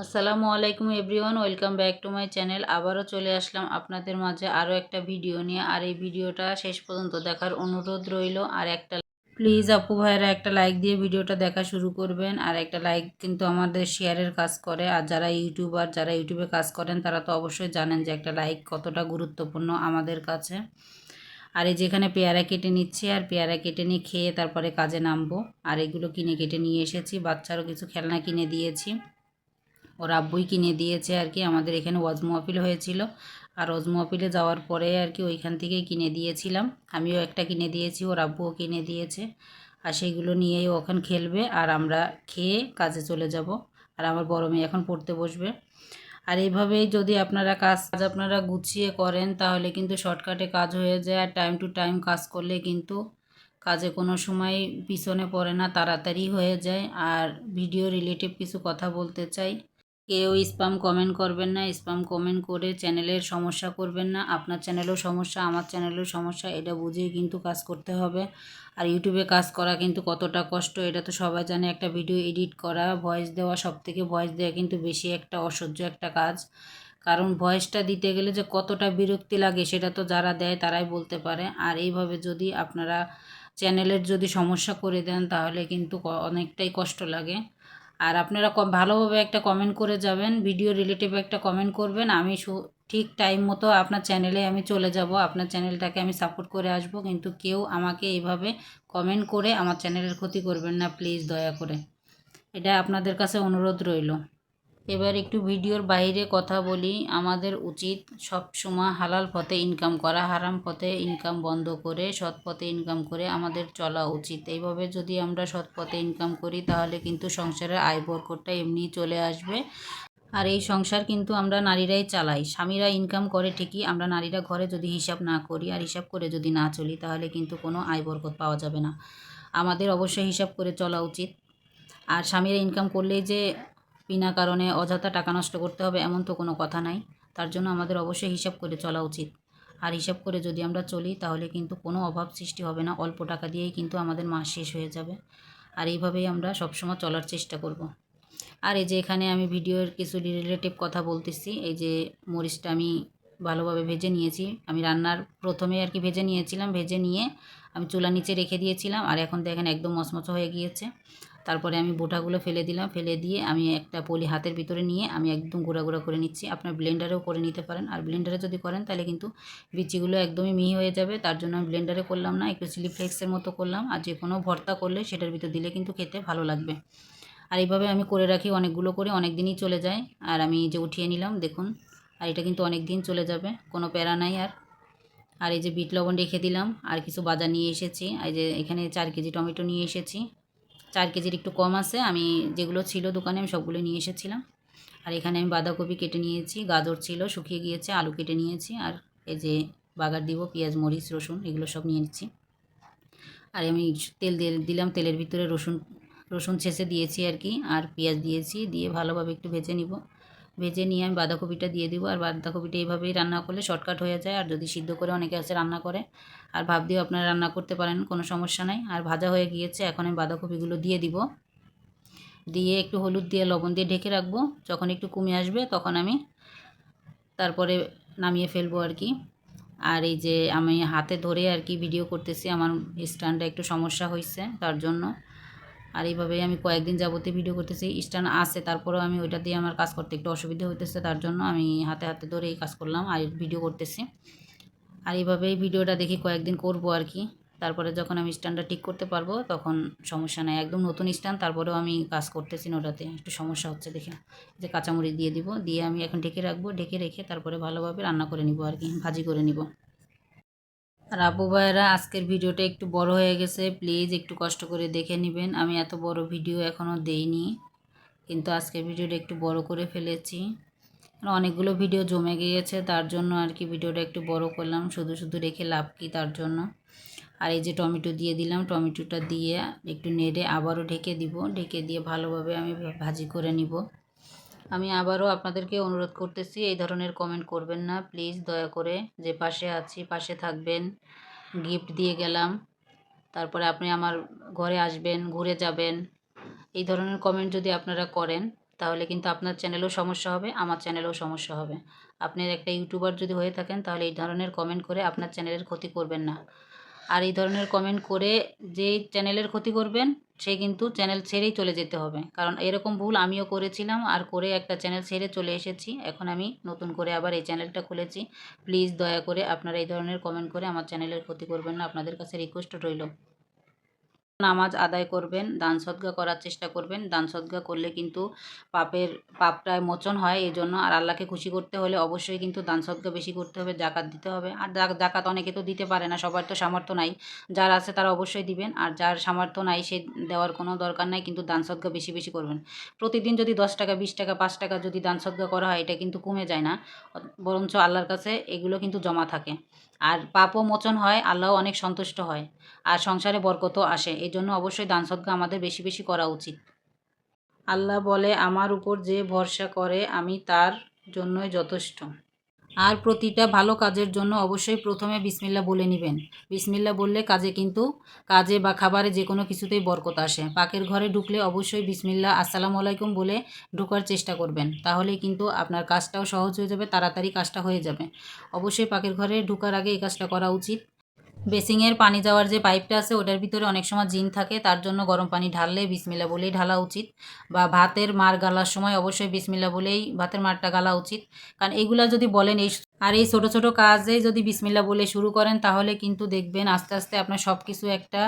আসসালামু আলাইকুম everyone, welcome back to my channel. আবারও চলে আসলাম আপনাদের মাঝে আরও একটা ভিডিও নিয়ে। আর এই ভিডিওটা শেষ পর্যন্ত দেখার অনুরোধ রইল। আর একটা প্লিজ আপু ভাইয়েরা, একটা লাইক দিয়ে ভিডিওটা দেখা শুরু করবেন। আর একটা লাইক কিন্তু আমাদের শেয়ারের কাজ করে। আর যারা ইউটিউবার, যারা ইউটিউবে কাজ করেন, তারা তো অবশ্যই জানেন যে একটা লাইক কতটা গুরুত্বপূর্ণ আমাদের কাছে। আর এই যেখানে পেয়ারা কেটে নিচ্ছি। আর পেয়ারা কেটে নিয়ে খেয়ে তারপরে কাজে নামবো। আর এগুলো কিনে কেটে নিয়ে এসেছি। বাচ্চারও কিছু খেলনা কিনে দিয়েছি। ওর আব্বুই কিনে দিয়েছে আর কি। আমাদের এখানে ওয়াজ হয়েছিল। আর ওয়াজ যাওয়ার পরে আর কি ওইখান থেকেই কিনে দিয়েছিলাম। আমিও একটা কিনে দিয়েছি, ওর আব্বুও কিনে দিয়েছে। আর সেইগুলো নিয়েই ওখান খেলবে আর আমরা খেয়ে কাজে চলে যাব। আর আমার বড় মেয়ে এখন পড়তে বসবে। আর এইভাবেই যদি আপনারা কাজ কাজ আপনারা গুছিয়ে করেন, তাহলে কিন্তু শর্টকাটে কাজ হয়ে যায়। আর টাইম টু টাইম কাজ করলে কিন্তু কাজে কোনো সময় পিছনে পড়ে না, তাড়াতাড়ি হয়ে যায়। আর ভিডিও রিলেটিভ কিছু কথা বলতে চাই। কেউ স্পাম কমেন্ট করবেন না স্পাম কমেন্ট করে চ্যানেলের সমস্যা করবেন না। আপনার চ্যানেলেও সমস্যা, আমার চ্যানেলেও সমস্যা, এটা বুঝেই কিন্তু কাজ করতে হবে। আর ইউটিউবে কাজ করা কিন্তু কতটা কষ্ট, এটা তো সবাই জানে। একটা ভিডিও এডিট করা ভয়েস দেওয়া সব থেকে ভয়েস দেওয়া কিন্তু বেশি একটা অসহ্য একটা কাজ। কারণ ভয়েসটা দিতে গেলে যে কতটা বিরক্তি লাগে, সেটা তো যারা দেয় তারাই বলতে পারে। আর এইভাবে যদি আপনারা চ্যানেলের যদি সমস্যা করে দেন, তাহলে কিন্তু অনেকটাই কষ্ট লাগে। আর আপনারা ভালোভাবে একটা কমেন্ট করে যাবেন ভিডিও রিলেটিভ একটা কমেন্ট করবেন। আমি ঠিক টাইম মতো আপনার চ্যানেলে আমি চলে যাব। আপনার চ্যানেলটাকে আমি সাপোর্ট করে আসব। কিন্তু কেউ আমাকে এইভাবে কমেন্ট করে আমার চ্যানেলের ক্ষতি করবেন না প্লিজ দয়া করে। এটা আপনাদের কাছে অনুরোধ রইল। এবার একটু ভিডিওর বাইরে কথা বলি। আমাদের উচিত সব সময় হালাল পথে ইনকাম করা, হারাম পথে ইনকাম বন্ধ করে, সৎ পথে ইনকাম করে আমাদের চলা উচিত। এইভাবে যদি আমরা সৎ পথে ইনকাম করি, তাহলে কিন্তু সংসারের আয় বরকটটা এমনিই চলে আসবে। আর এই সংসার কিন্তু আমরা নারীরাই চালাই। স্বামীরা ইনকাম করে ঠিকই, আমরা নারীরা ঘরে যদি হিসাব না করি আর হিসাব করে যদি না চলি, তাহলে কিন্তু কোনো আয় বরকত পাওয়া যাবে না। আমাদের অবশ্যই হিসাব করে চলা উচিত। আর স্বামীরা ইনকাম করলেই যে বিনা কারণে অযথা টাকা নষ্ট করতে হবে এমন তো কোনো কথা নাই। তার জন্য আমাদের অবশ্যই হিসাব করে চলা উচিত। আর হিসাব করে যদি আমরা চলি, তাহলে কিন্তু কোনো অভাব সৃষ্টি হবে না। অল্প টাকা দিয়েই কিন্তু আমাদের মাস শেষ হয়ে যাবে। আর এইভাবেই আমরা সবসময় চলার চেষ্টা করব। আর এই যে এখানে আমি ভিডিওর কিছু রিলেটিভ কথা বলতেছি, এই যে মরিচটা আমি ভালোভাবে ভেজে নিয়েছি। আমি রান্নার প্রথমে আর কি ভেজে নিয়েছিলাম। ভেজে নিয়ে আমি চুলা নিচে রেখে দিয়েছিলাম। আর এখন দেখেন একদম মচমচো হয়ে গিয়েছে। তারপরে আমি বোটাগুলো ফেলে দিলাম, ফেলে দিয়ে আমি একটা পলি হাতের ভিতরে নিয়ে আমি একদম গুঁড়া গুঁড়া করে নিচ্ছি। আপনার ব্লেন্ডারেও করে নিতে পারেন। আর ব্লেন্ডারে যদি করেন তাহলে কিন্তু বিচিগুলো একদমই মিহি হয়ে যাবে। তার জন্য আমি ব্লেন্ডারে করলাম না, একটু চিলি ফ্লেক্সের মতো করলাম। আর যে কোনো ভর্তা করলে সেটার ভিতর দিলে কিন্তু খেতে ভালো লাগবে। আর এইভাবে আমি করে রাখি অনেকগুলো করে অনেক দিনই চলে যায়। আর আমি যে উঠিয়ে নিলাম, দেখুন। আর এটা কিন্তু অনেক দিন চলে যাবে, কোনো প্যারা নাই আর। আর এই যে বিট লবণ রেখে দিলাম, আর কিছু বাজার নিয়ে এসেছি। এই যে এখানে চার কেজি টমেটো নিয়ে এসেছি। চার কেজির একটু কম আছে। আমি যেগুলো ছিল দোকানে আমি সবগুলো নিয়ে এসেছিলাম। আর এখানে আমি বাঁধাকপি কেটে নিয়েছি, গাজর ছিল, শুকিয়ে গিয়েছে, আলু কেটে নিয়েছি, আর এই যে বাগার দিব, পেঁয়াজ, মরিচ, রসুন, এগুলো সব নিয়ে নিচ্ছি। আর আমি তেল দিয়ে দিলাম, তেলের ভিতরে রসুন রসুন ছেঁচে দিয়েছি আর কি, আর পেঁয়াজ দিয়েছি, দিয়ে ভালোভাবে একটু ভেজে নিব। ভেজে নিয়ে আমি বাঁধাকপিটা দিয়ে দিব। আর বাঁধাকপিটা এইভাবেই রান্না করলে শর্টকাট হয়ে যায়। আর যদি সিদ্ধ করে অনেকে আছে রান্না করে, আর ভাব দিয়েও আপনারা রান্না করতে পারেন, কোনো সমস্যা নাই। আর ভাজা হয়ে গিয়েছে, এখন আমি বাঁধাকপিগুলো দিয়ে দিব। দিয়ে একটু হলুদ দিয়ে লবণ দিয়ে ঢেকে রাখব। যখন একটু কমে আসবে, তখন আমি তারপরে নামিয়ে ফেলব আর কি। আর এই যে আমি হাতে ধরে আর কি ভিডিও করতেছি, আমার স্ট্যান্ডে একটু সমস্যা হয়েছে তার জন্য। আর এইভাবেই আমি কয়েকদিন যাবতে ভিডিও করতেছি। স্ট্যান্ড আছে, তারপরেও আমি ওইটা দিয়ে আমার কাজ করতে একটু অসুবিধা হইতেছে, তার জন্য আমি হাতে হাতে ধরে এই কাজ করলাম আর ভিডিও করতেছি। আর এইভাবেই ভিডিওটা দেখি কয়েকদিন করব আর কি। তারপরে যখন আমি স্ট্যান্ডটা ঠিক করতে পারব, তখন সমস্যা নেই। একদম নতুন স্ট্যান্ড তারপরেও আমি কাজ করতেছি ওটাতে। একটু সমস্যা হচ্ছে দেখে। যে কাঁচামরিচ দিয়ে দিব, দিয়ে আমি এখন ঢেকে রাখব, ঢেকে রেখে তারপরে ভালোভাবে রান্না করে নিব আর কি, ভাজি করে নিব। আর আবু ভাইয়েরা, আজকের ভিডিওটা একটু বড় হয়ে গেছে। প্লিজ একটু কষ্ট করে দেখে নেবেন। আমি এত বড় ভিডিও এখনও দেইনি, কিন্তু আজকের ভিডিওটা একটু বড় করে ফেলেছি। অনেকগুলো ভিডিও জমে গিয়েছে, তার জন্য আর কি ভিডিওটা একটু বড় করলাম। শুধু শুধু রেখে লাভ কি তার জন্য? আর এই যে টমেটো দিয়ে দিলাম, টমেটোটা দিয়ে একটু নেড়ে আবারও ঢেকে দিব। ঢেকে দিয়ে ভালোভাবে আমি ভাজি করে নিব। আমি আবারও আপনাদেরকে অনুরোধ করতেছি, এই ধরনের কমেন্ট করবেন না। প্লিজ দয়া করে যে পাশে আছি, পাশে থাকবেন। গিফট দিয়ে গেলাম। তারপরে আপনি আমার ঘরে আসবেন, ঘুরে যাবেন। এই ধরনের কমেন্ট যদি আপনারা করেন, তাহলে কিন্তু আপনার চ্যানেলেও সমস্যা হবে, আমার চ্যানেলেও সমস্যা হবে। আপনি একটা ইউটিউবার যদি হয়ে থাকেন, তাহলে এই ধরনের কমেন্ট করে আপনার চ্যানেলের ক্ষতি করবেন না। আর এই ধরনের কমেন্ট করে যেই চ্যানেলের ক্ষতি করবেন, সে কিন্তু চ্যানেল ছেড়েই চলে যেতে হবে। কারণ এরকম ভুল আমিও করেছিলাম আর করে একটা চ্যানেল ছেড়ে চলে এসেছি। এখন আমি নতুন করে আবার এই চ্যানেলটা খুলেছি। প্লিজ দয়া করে আপনারা এই ধরনের কমেন্ট করে আমার চ্যানেলের ক্ষতি করবেন না। আপনাদের কাছে রিকোয়েস্ট রইল। নামাজ আদায় করবেন, দান সদ্গা করার চেষ্টা করবেন। দান সদ্গা করলে কিন্তু পাপের পাপটায় মোচন হয়। এই জন্য আর আল্লাহকে খুশি করতে হলে অবশ্যই কিন্তু দান সদ্গা বেশি করতে হবে, জাকাত দিতে হবে। আর জাকাত অনেকে তো দিতে পারে না, সবার তো সামর্থ্য নাই। যার আছে তারা অবশ্যই দিবেন, আর যার সামর্থ্য নাই সে দেওয়ার কোনো দরকার নাই, কিন্তু দান সদ্গা বেশি বেশি করবেন। প্রতিদিন যদি দশ টাকা, বিশ টাকা, পাঁচ টাকা যদি দান সদ্গা করা হয়, এটা কিন্তু কমে যায় না। বরঞ্চ আল্লাহর কাছে এগুলো কিন্তু জমা থাকে। আর পাপও মোচন হয় আল্লাহ অনেক সন্তুষ্ট হয়। আর সংসারে বরকতও আসে। এই জন্য অবশ্যই দান সদ্গা আমাদের বেশি বেশি করা উচিত। আল্লাহ বলে, আমার উপর যে ভরসা করে, আমি তার জন্যই যথেষ্ট। আর প্রতিটা ভালো কাজের জন্য অবশ্যই প্রথমে বিসমিল্লা বলে নেবেন। বিসমিল্লা বললে কাজে কিন্তু কাজে বা খাবারে যে কোনো কিছুতেই বরকত আসে। পাকের ঘরে ঢুকলে অবশ্যই বিসমিল্লা আসসালামু আলাইকুম বলে ঢোকার চেষ্টা করবেন। তাহলে কিন্তু আপনার কাজটাও সহজ হয়ে যাবে, তাড়াতাড়ি কাজটা হয়ে যাবে। অবশ্যই পাকের ঘরে ঢোকার আগে এই কাজটা করা উচিত। বেসিংয়ের পানি যাওয়ার যে পাইপটা আছে, ওটার ভিতরে অনেক সময় জিন থাকে, তার জন্য গরম পানি ঢাললে বিসমিল্লা বলেই ঢালা উচিত। বা ভাতের মার গালার সময় অবশ্যই বিসমিল্লা বলেই ভাতের মারটা গালা উচিত। কারণ এইগুলা যদি বলেন, এই আর এই ছোটো ছোটো কাজে যদি বিসমিল্লা বলে শুরু করেন, তাহলে কিন্তু দেখবেন আস্তে আস্তে আপনার সব কিছু একটা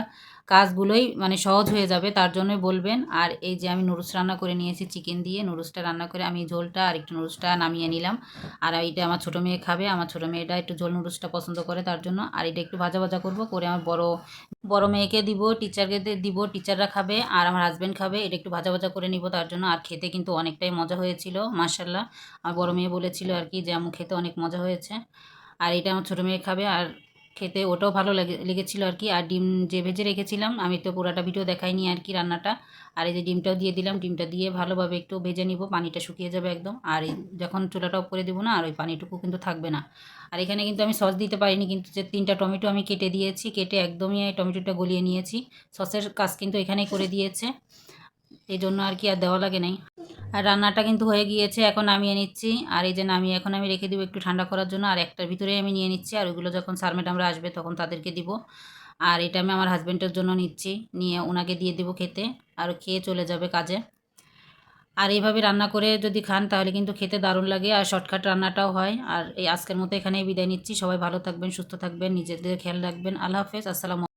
কাজগুলোই মানে সহজ হয়ে যাবে, তার জন্যই বলবেন। আর এই যে আমি নুডলস রান্না করে নিয়েছি, চিকেন দিয়ে, নুডলসটা রান্না করে আমি ঝোলটা আর একটু নুডলসটা নামিয়ে নিলাম। আর এইটা আমার ছোটো মেয়ে খাবে, আমার ছোটো মেয়েটা একটু ঝোল নুডলসটা পছন্দ করে তার জন্য। আর এটা একটু ভাজা ভাজা করব, করে আমার বড় বড় মেয়েকে দিব টিচারকে দিব টিচাররা খাবে, আর আমার হাজব্যান্ড খাবে, এটা একটু ভাজা ভাজা করে নিব তার জন্য। আর খেতে কিন্তু অনেকটাই মজা হয়েছিল মার্শাল্লাহ আমার বড় মেয়ে বলেছিল আর কি যে আমু খেতে অনেক মজা হয়েছে। আর এটা আমার ছোটো মেয়ে খাবে, আর খেতে, ওটাও ভালো লেগে, লেগেছিলো আর কি। আর ডিম যে ভেজে রেখেছিলাম, আমি তো পুরাটা ভিডিও দেখাইনি আর কি রান্নাটা। আর এই যে ডিমটাও দিয়ে দিলাম, ডিমটা দিয়ে ভালোভাবে একটু ভেজে নিব, পানিটা শুকিয়ে যাবে একদম। আর এই যখন চুলাটা করে দেবো না, আর ওই পানিটুকু কিন্তু থাকবে না। আর এখানে কিন্তু আমি সস দিতে পারিনি, কিন্তু যে তিনটা টমেটো আমি কেটে দিয়েছি, কেটে একদমই টমেটোটা গলিয়ে নিয়েছি। সসের কাজ কিন্তু এখানেই করে দিয়েছে। এই জন্য আর কি আর দেওয়া লাগে নাই। আর রান্নাটা কিন্তু হয়ে গিয়েছে, এখন নামিয়ে নিচ্ছি। আর এই যে নামিয়ে এখন আমি রেখে দিব একটু ঠান্ডা করার জন্য। আর একটার ভিতরেই আমি নিয়ে নিচ্ছি। আর ওইগুলো যখন স্যার ম্যাডামরা আসবে তখন তাদেরকে দিব। আর এটা আমি আমার হাজব্যান্ডের জন্য নিচ্ছি। নিয়ে ওনাকে দিয়ে দেবো খেতে। আর খেয়ে চলে যাবে কাজে। আর এইভাবে রান্না করে যদি খান তাহলে কিন্তু খেতে দারুণ লাগে। আর শর্টকাট রান্নাটাও হয়। আর এই আজকের মতো এখানেই বিদায় নিচ্ছি। সবাই ভালো থাকবেন, সুস্থ থাকবেন, নিজেদের খেয়াল রাখবেন। আল্লাহ হাফেজ। আসসালামু